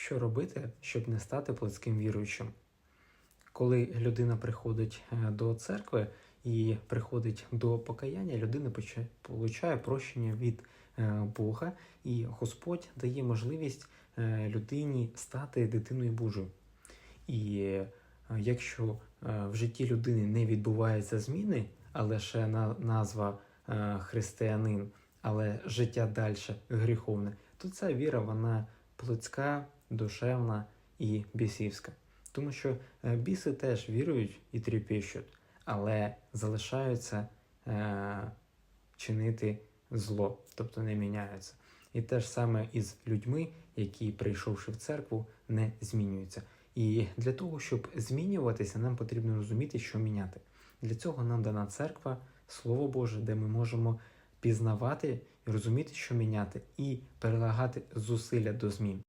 Що робити, щоб не стати плотським віруючим? Коли людина приходить е, до церкви і приходить до покаяння, людина получає прощення від е, Бога, і Господь дає можливість е, людині стати дитиною Божою. І якщо в житті людини не відбуваються зміни, а лише назва християнин, але життя далі гріховне, то ця віра вона плотська, душевна і бісівська. Тому що е, біси теж вірують і тріпещуть, але залишаються е, чинити зло, тобто не міняються. І те ж саме із людьми, які, прийшовши в церкву, не змінюються. І для того, щоб змінюватися, нам потрібно розуміти, що міняти. Для цього нам дана церква, Слово Боже, де ми можемо пізнавати і розуміти, що міняти, і перелагати зусилля до змін.